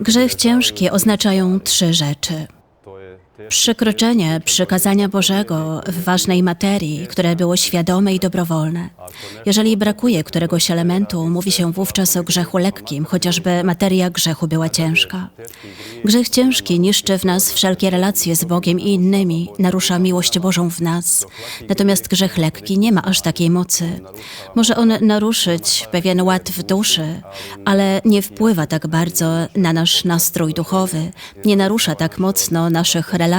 Grzech ciężki oznaczają trzy rzeczy. Przekroczenie przykazania Bożego w ważnej materii, które było świadome i dobrowolne. Jeżeli brakuje któregoś elementu, mówi się wówczas o grzechu lekkim, chociażby materia grzechu była ciężka. Grzech ciężki niszczy w nas wszelkie relacje z Bogiem i innymi, narusza miłość Bożą w nas. Natomiast grzech lekki nie ma aż takiej mocy. Może on naruszyć pewien ład w duszy, ale nie wpływa tak bardzo na nasz nastrój duchowy, nie narusza tak mocno naszych relacji,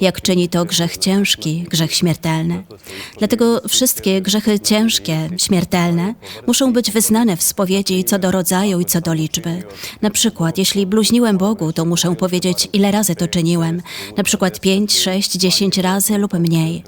jak czyni to grzech ciężki, grzech śmiertelny. Dlatego wszystkie grzechy ciężkie, śmiertelne, muszą być wyznane w spowiedzi co do rodzaju i co do liczby. Na przykład, jeśli bluźniłem Bogu, to muszę powiedzieć, ile razy to czyniłem. Na przykład pięć, sześć, dziesięć razy lub mniej.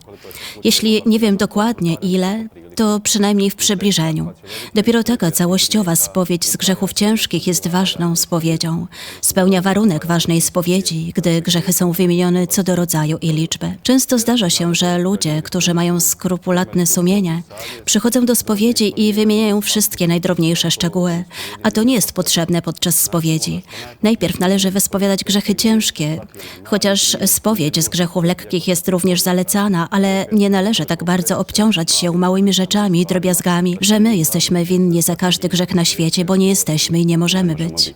Jeśli nie wiem dokładnie ile, to przynajmniej w przybliżeniu. Dopiero taka całościowa spowiedź z grzechów ciężkich jest ważną spowiedzią. Spełnia warunek ważnej spowiedzi, gdy grzechy są wymienione co do rodzaju i liczby. Często zdarza się, że ludzie, którzy mają skrupulatne sumienie, przychodzą do spowiedzi i wymieniają wszystkie najdrobniejsze szczegóły, a to nie jest potrzebne podczas spowiedzi. Najpierw należy wyspowiadać grzechy ciężkie, chociaż spowiedź z grzechów lekkich jest również zalecana, ale nie należy tak bardzo obciążać się małymi rzeczami i drobiazgami, że my jesteśmy winni za każdy grzech na świecie, bo nie jesteśmy i nie możemy być.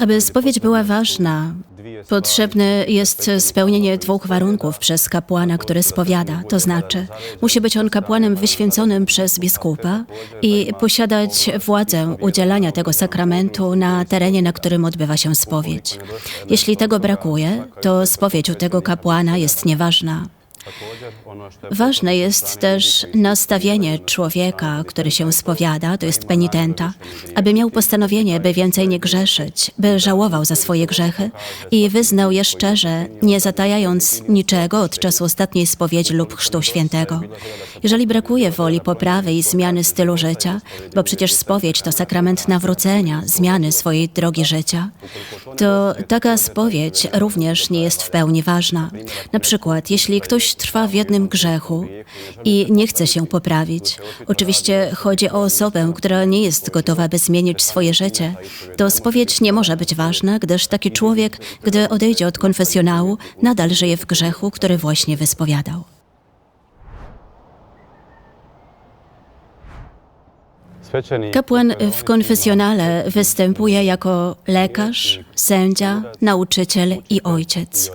Aby spowiedź była ważna, potrzebne jest spełnienie dwóch warunków przez kapłana, który spowiada. To znaczy, musi być on kapłanem wyświęconym przez biskupa i posiadać władzę udzielania tego sakramentu na terenie, na którym odbywa się spowiedź. Jeśli tego brakuje, to spowiedź u tego kapłana jest nieważna. Ważne jest też nastawienie człowieka, który się spowiada, to jest penitenta, aby miał postanowienie, by więcej nie grzeszyć, by żałował za swoje grzechy i wyznał je szczerze, nie zatajając niczego od czasu ostatniej spowiedzi lub chrztu świętego. Jeżeli brakuje woli poprawy i zmiany stylu życia, bo przecież spowiedź to sakrament nawrócenia, zmiany swojej drogi życia, to taka spowiedź również nie jest w pełni ważna. Na przykład, jeśli ktoś trwa w jednym grzechu i nie chce się poprawić, oczywiście chodzi o osobę, która nie jest gotowa, by zmienić swoje życie, to spowiedź nie może być ważna, gdyż taki człowiek, gdy odejdzie od konfesjonału, nadal żyje w grzechu, który właśnie wyspowiadał. Kapłan w konfesjonale występuje jako lekarz, sędzia, nauczyciel i ojciec.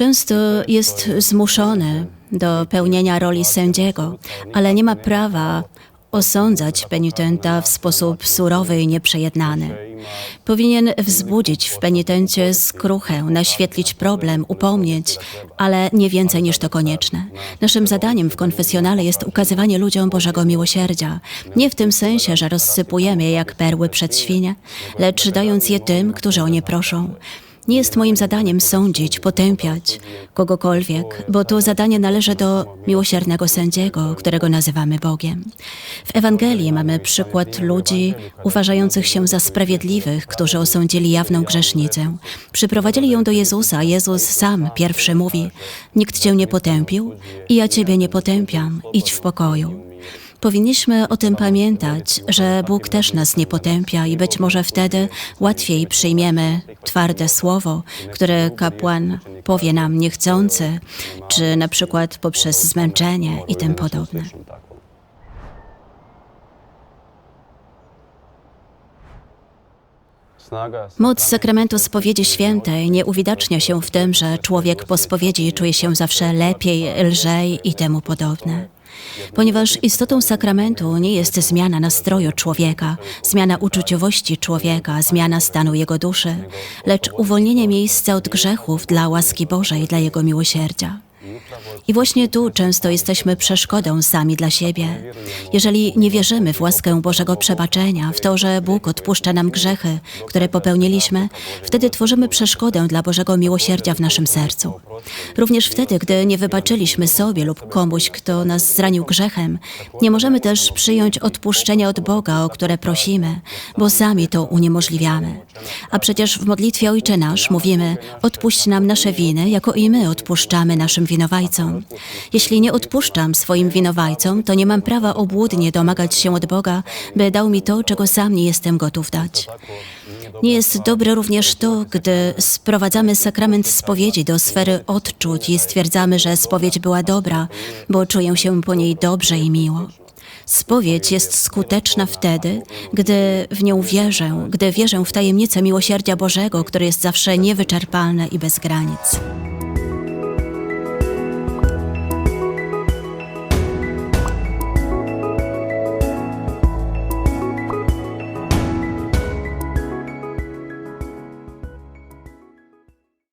Często jest zmuszony do pełnienia roli sędziego, ale nie ma prawa osądzać penitenta w sposób surowy i nieprzejednany. Powinien wzbudzić w penitencie skruchę, naświetlić problem, upomnieć, ale nie więcej niż to konieczne. Naszym zadaniem w konfesjonale jest ukazywanie ludziom Bożego miłosierdzia. Nie w tym sensie, że rozsypujemy je jak perły przed świnie, lecz dając je tym, którzy o nie proszą. Nie jest moim zadaniem sądzić, potępiać kogokolwiek, bo to zadanie należy do miłosiernego sędziego, którego nazywamy Bogiem. W Ewangelii mamy przykład ludzi uważających się za sprawiedliwych, którzy osądzili jawną grzesznicę. Przyprowadzili ją do Jezusa, Jezus sam pierwszy mówi: Nikt cię nie potępił i ja ciebie nie potępiam, idź w pokoju. Powinniśmy o tym pamiętać, że Bóg też nas nie potępia i być może wtedy łatwiej przyjmiemy twarde słowo, które kapłan powie nam niechcący, czy na przykład poprzez zmęczenie i tym podobne. Moc sakramentu spowiedzi świętej nie uwidacznia się w tym, że człowiek po spowiedzi czuje się zawsze lepiej, lżej i temu podobne. Ponieważ istotą sakramentu nie jest zmiana nastroju człowieka, zmiana uczuciowości człowieka, zmiana stanu jego duszy, lecz uwolnienie miejsca od grzechów dla łaski Bożej, dla Jego miłosierdzia. I właśnie tu często jesteśmy przeszkodą sami dla siebie. Jeżeli nie wierzymy w łaskę Bożego przebaczenia, w to, że Bóg odpuszcza nam grzechy, które popełniliśmy, wtedy tworzymy przeszkodę dla Bożego miłosierdzia w naszym sercu. Również wtedy, gdy nie wybaczyliśmy sobie lub komuś, kto nas zranił grzechem, nie możemy też przyjąć odpuszczenia od Boga, o które prosimy, bo sami to uniemożliwiamy. A przecież w modlitwie Ojcze Nasz mówimy: Odpuść nam nasze winy, jako i my odpuszczamy naszym winowajcom. Jeśli nie odpuszczam swoim winowajcom, to nie mam prawa obłudnie domagać się od Boga, by dał mi to, czego sam nie jestem gotów dać. Nie jest dobre również to, gdy sprowadzamy sakrament spowiedzi do sfery odczuć i stwierdzamy, że spowiedź była dobra, bo czuję się po niej dobrze i miło. Spowiedź jest skuteczna wtedy, gdy w nią wierzę, gdy wierzę w tajemnicę miłosierdzia Bożego, które jest zawsze niewyczerpalne i bez granic.